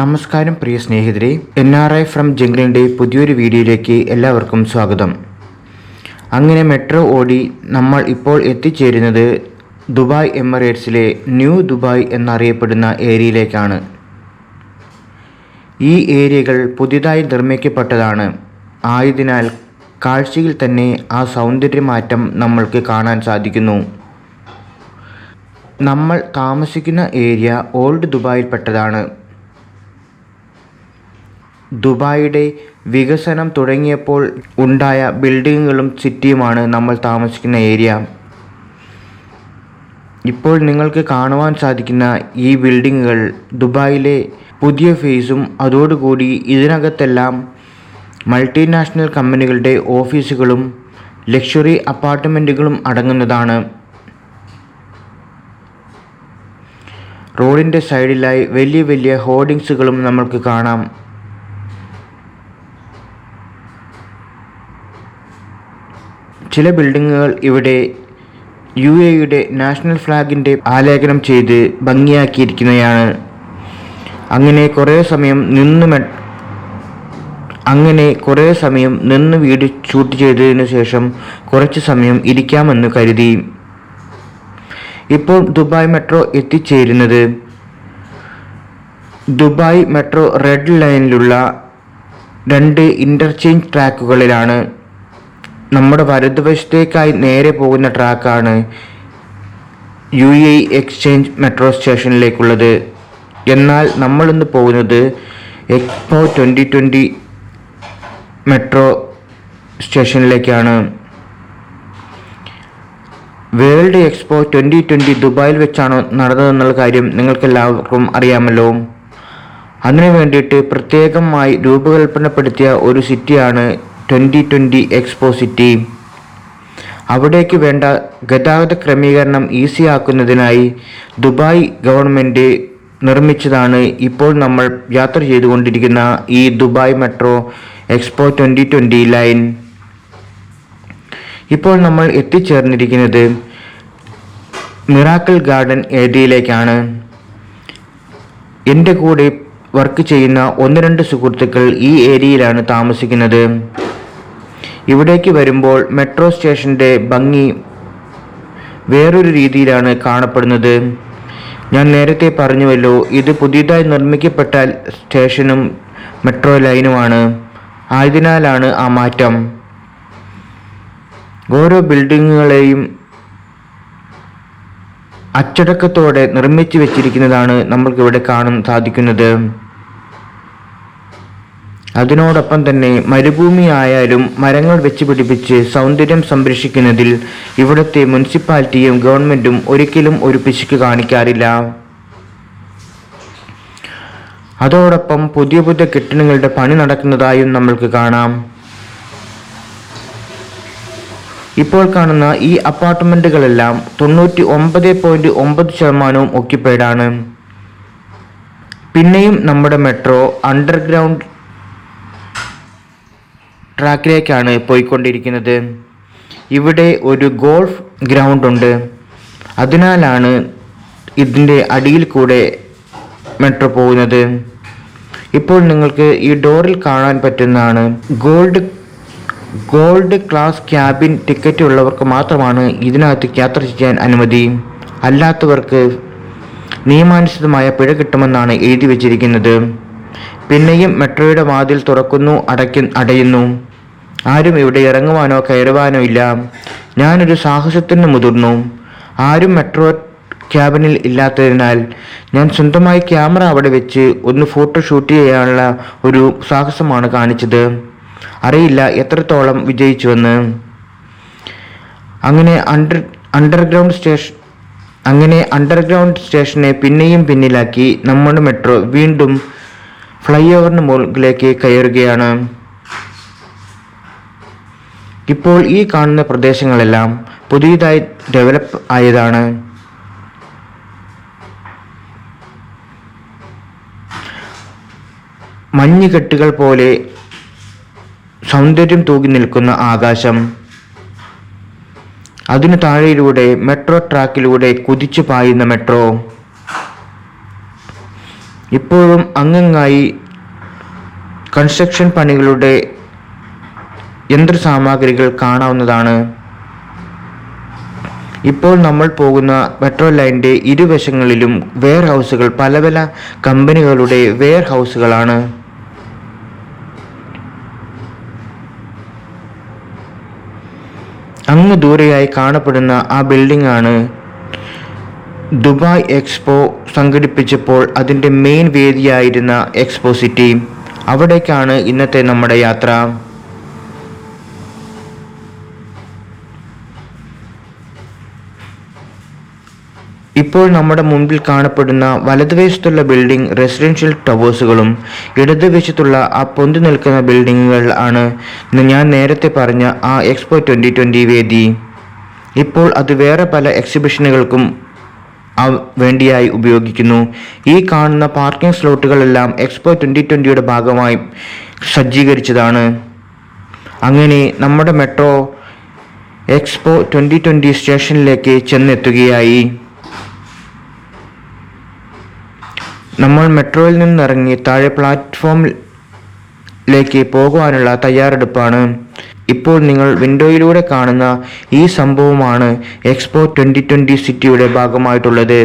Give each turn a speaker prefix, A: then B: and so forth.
A: നമസ്കാരം പ്രിയ സ്നേഹിതരെ. എൻ ആർ ഐ ഫ്രം ജംഗ്ലിന്റെ പുതിയൊരു വീഡിയോയിലേക്ക് എല്ലാവർക്കും സ്വാഗതം. അങ്ങനെ മെട്രോ ഓടി നമ്മൾ ഇപ്പോൾ എത്തിച്ചേരുന്നത് ദുബായ് എമിറേറ്റ്സിലെ ന്യൂ ദുബായ് എന്നറിയപ്പെടുന്ന ഏരിയയിലേക്കാണ്. ഈ ഏരിയകൾ പുതിയതായി നിർമ്മിക്കപ്പെട്ടതാണ്. ആയതിനാൽ കാഴ്ചയിൽ തന്നെ ആ സൗന്ദര്യമാറ്റം നമ്മൾക്ക് കാണാൻ സാധിക്കുന്നു. നമ്മൾ താമസിക്കുന്ന ഏരിയ ഓൾഡ് ദുബായിൽപ്പെട്ടതാണ്. ദുബായിയുടെ വികസനം തുടങ്ങിയപ്പോൾ ഉണ്ടായ ബിൽഡിങ്ങുകളും സിറ്റിയുമാണ് നമ്മൾ താമസിക്കുന്ന ഏരിയ. ഇപ്പോൾ നിങ്ങൾക്ക് കാണുവാൻ സാധിക്കുന്ന ഈ ബിൽഡിങ്ങുകൾ ദുബായിലെ പുതിയ ഫേസും അതോടുകൂടി ഇതിനകത്തെല്ലാം മൾട്ടിനാഷണൽ കമ്പനികളുടെ ഓഫീസുകളും ലക്ഷറി അപ്പാർട്ട്മെന്റുകളും അടങ്ങുന്നതാണ്. റോഡിന്റെ സൈഡിലായി വലിയ വലിയ ഹോർഡിങ്സുകളും നമ്മൾക്ക് കാണാം. ചില ബിൽഡിങ്ങുകൾ ഇവിടെ യു എയുടെ നാഷണൽ ഫ്ലാഗിന്റെ ആലേഖനം ചെയ്ത് ഭംഗിയാക്കിയിരിക്കുന്നതാണ് അങ്ങനെ കുറേ സമയം നിന്ന് അങ്ങനെ കുറേ സമയം നിന്ന് വീഡിയോ ഷൂട്ട് ചെയ്തതിന് ശേഷം കുറച്ച് സമയം ഇരിക്കാമെന്ന് കരുതി. ഇപ്പോൾ ദുബായ് മെട്രോ എത്തിച്ചേരുന്നത് ദുബായ് മെട്രോ റെഡ് ലൈനിലുള്ള രണ്ട് ഇന്റർചേഞ്ച് ട്രാക്കുകളിലാണ്. നമ്മുടെ വലതുവശത്തേക്കായി നേരെ പോകുന്ന ട്രാക്കാണ് യു എ എക്സ്ചേഞ്ച് മെട്രോ സ്റ്റേഷനിലേക്കുള്ളത്. എന്നാൽ നമ്മളിന്ന് പോകുന്നത് എക്സ്പോ ട്വന്റി ട്വന്റി മെട്രോ സ്റ്റേഷനിലേക്കാണ്. വേൾഡ് എക്സ്പോ ട്വന്റി ട്വന്റി ദുബായിൽ വെച്ചാണ് നടന്നതെന്നുള്ള കാര്യം നിങ്ങൾക്കെല്ലാവർക്കും അറിയാമല്ലോ. അതിനു വേണ്ടിയിട്ട് പ്രത്യേകമായി രൂപകൽപ്പനപ്പെടുത്തിയ ഒരു സിറ്റിയാണ് ട്വന്റി ട്വന്റി എക്സ്പോ സിറ്റി. അവിടേക്ക് വേണ്ട ഗതാഗത ക്രമീകരണം ഈസിയാക്കുന്നതിനായി ദുബായ് ഗവൺമെന്റ് നിർമ്മിച്ചതാണ് ഇപ്പോൾ നമ്മൾ യാത്ര ചെയ്തുകൊണ്ടിരിക്കുന്ന ഈ Dubai metro expo twenty twenty line. ഇപ്പോൾ നമ്മൾ എത്തിച്ചേർന്നിരിക്കുന്നത് മിറാക്കിൾ ഗാർഡൻ ഏരിയയിലേക്കാണ്. എന്റെ കൂടെ വർക്ക് ചെയ്യുന്ന ഒന്ന് രണ്ട് സുഹൃത്തുക്കൾ ഈ ഏരിയയിലാണ് താമസിക്കുന്നത്. ഇവിടേക്ക് വരുമ്പോൾ മെട്രോ സ്റ്റേഷന്റെ ഭംഗി വേറൊരു രീതിയിലാണ് കാണപ്പെടുന്നത്. ഞാൻ നേരത്തെ പറഞ്ഞുവല്ലോ ഇത് പുതിയതായി നിർമ്മിക്കപ്പെട്ട സ്റ്റേഷനും മെട്രോ ലൈനുമാണ്. ആയതിനാലാണ് ആ മാറ്റം. ഓരോ ബിൽഡിങ്ങുകളെയും അച്ചടക്കത്തോടെ നിർമ്മിച്ചു വെച്ചിരിക്കുന്നതാണ് നമ്മൾക്കിവിടെ കാണാൻ സാധിക്കുന്നത്. അതിനോടൊപ്പം തന്നെ മരുഭൂമിയായാലും മരങ്ങൾ വെച്ച് പിടിപ്പിച്ച് സൗന്ദര്യം സംരക്ഷിക്കുന്നതിൽ ഇവിടുത്തെ മുനിസിപ്പാലിറ്റിയും ഗവൺമെന്റും ഒരിക്കലും ഒരു പിശുക്ക് കാണിക്കാറില്ല. അതോടൊപ്പം പുതിയ പുതിയ കെട്ടിടങ്ങളുടെ പണി നടക്കുന്നതായും നമ്മൾക്ക് കാണാം. ഇപ്പോൾ കാണുന്ന ഈ അപ്പാർട്ട്മെന്റുകളെല്ലാം തൊണ്ണൂറ്റി ഒമ്പത് പോയിന്റ് ഒമ്പത് ശതമാനവും ഒക്യുപ്പൈഡാണ് പിന്നെയും നമ്മുടെ മെട്രോ അണ്ടർഗ്രൗണ്ട് ട്രാക്കിലേക്കാണ് പോയിക്കൊണ്ടിരിക്കുന്നത്. ഇവിടെ ഒരു ഗോൾഫ് ഗ്രൗണ്ട് ഉണ്ട് അതിനാലാണ് ഇതിന്റെ അടിയിൽ കൂടെ മെട്രോ പോകുന്നത്. ഇപ്പോൾ നിങ്ങൾക്ക് ഈ ഡോറിൽ കാണാൻ പറ്റുന്നതാണ്. Gold gold class cabin ticket ഉള്ളവർക്ക് മാത്രമാണ് ഇതിനകത്ത് യാത്ര ചെയ്യാൻ അനുമതി. അല്ലാത്തവർക്ക് നിയമാനുസൃതമായ പിഴ കിട്ടുമെന്നാണ് എഴുതി വച്ചിരിക്കുന്നത്. പിന്നെയും മെട്രോയുടെ വാതിൽ തുറക്കുന്നു അടയ്ക്കു അടയുന്നു. ആരും ഇവിടെ ഇറങ്ങുവാനോ കയറുവാനോ ഇല്ല. ഞാനൊരു സാഹസത്തിന് മുതിർന്നു. ആരും മെട്രോ ക്യാബിനിൽ ഇല്ലാത്തതിനാൽ ഞാൻ സ്വന്തമായി ക്യാമറ അവിടെ വെച്ച് ഒന്ന് ഫോട്ടോ ഷൂട്ട് ചെയ്യാനുള്ള ഒരു സാഹസമാണ് കാണിച്ചത്. അറിയില്ല എത്രത്തോളം വിജയിച്ചുവെന്ന്. അങ്ങനെ അണ്ടർ അണ്ടർഗ്രൗണ്ട് സ്റ്റേഷൻ അങ്ങനെ അണ്ടർഗ്രൗണ്ട് സ്റ്റേഷനെ പിന്നെയും പിന്നിലാക്കി നമ്മുടെ മെട്രോ വീണ്ടും ഫ്ലൈ ഓവറിന് മുകളിലേക്ക് കയറുകയാണ്. ഇപ്പോൾ ഈ കാണുന്ന പ്രദേശങ്ങളെല്ലാം പുതിയതായി ഡെവലപ്പ് ആയതാണ്. മഞ്ഞുകെട്ടുകൾ പോലെ സൗന്ദര്യം തൂകി നിൽക്കുന്ന ആകാശം. അതിനു താഴെയിലൂടെ മെട്രോ ട്രാക്കിലൂടെ കുതിച്ചു പായുന്ന മെട്രോ. ഇപ്പോഴും അങ്ങങ്ങായി കൺസ്ട്രക്ഷൻ പണികളുടെ യന്ത്രസാമഗ്രികൾ കാണാവുന്നതാണ്. ഇപ്പോൾ നമ്മൾ പോകുന്ന മെട്രോ ലൈനിന്റെ ഇരുവശങ്ങളിലും വെയർ ഹൗസുകൾ പല പല കമ്പനികളുടെ വെയർ ഹൗസുകളാണ് അങ്ങ് ദൂരെയായി കാണപ്പെടുന്ന ആ ബിൽഡിംഗ് ആണ് ദുബായ് എക്സ്പോ സംഘടിപ്പിച്ചപ്പോൾ അതിന്റെ മെയിൻ വേദിയായിരുന്ന എക്സ്പോ സിറ്റി. അവിടേക്കാണ് ഇന്നത്തെ നമ്മുടെ യാത്ര. ഇപ്പോൾ നമ്മുടെ മുൻപിൽ കാണപ്പെടുന്ന വലതുവശത്തുള്ള ബിൽഡിംഗ് റെസിഡൻഷ്യൽ ടവേഴ്സുകളും ഇടതുവശത്തുള്ള ആ പൊന്തി നിൽക്കുന്ന ബിൽഡിങ്ങുകൾ ആണ് ഞാൻ നേരത്തെ പറഞ്ഞ ആ എക്സ്പോ ട്വന്റി ട്വന്റി വേദി. ഇപ്പോൾ അത് വേറെ പല എക്സിബിഷനുകൾക്കും വേണ്ടിയായി ഉപയോഗിക്കുന്നു. ഈ കാണുന്ന പാർക്കിംഗ് സ്ലോട്ടുകളെല്ലാം എക്സ്പോ ട്വന്റി ട്വന്റിയുടെ ഭാഗമായി സജ്ജീകരിച്ചതാണ്. അങ്ങനെ നമ്മുടെ മെട്രോ എക്സ്പോ ട്വന്റി ട്വന്റി സ്റ്റേഷനിലേക്ക് ചെന്നെത്തുകയായി. നമ്മൾ മെട്രോയിൽ നിന്നിറങ്ങി താഴെ പ്ലാറ്റ്ഫോമിലേക്ക് പോകുവാനുള്ള തയ്യാറെടുപ്പാണ്. ഇപ്പോൾ നിങ്ങൾ വിൻഡോയിലൂടെ കാണുന്ന ഈ സംഭവമാണ് എക്സ്പോ ട്വന്റി ട്വന്റി സിറ്റിയുടെ ഭാഗമായിട്ടുള്ളത്.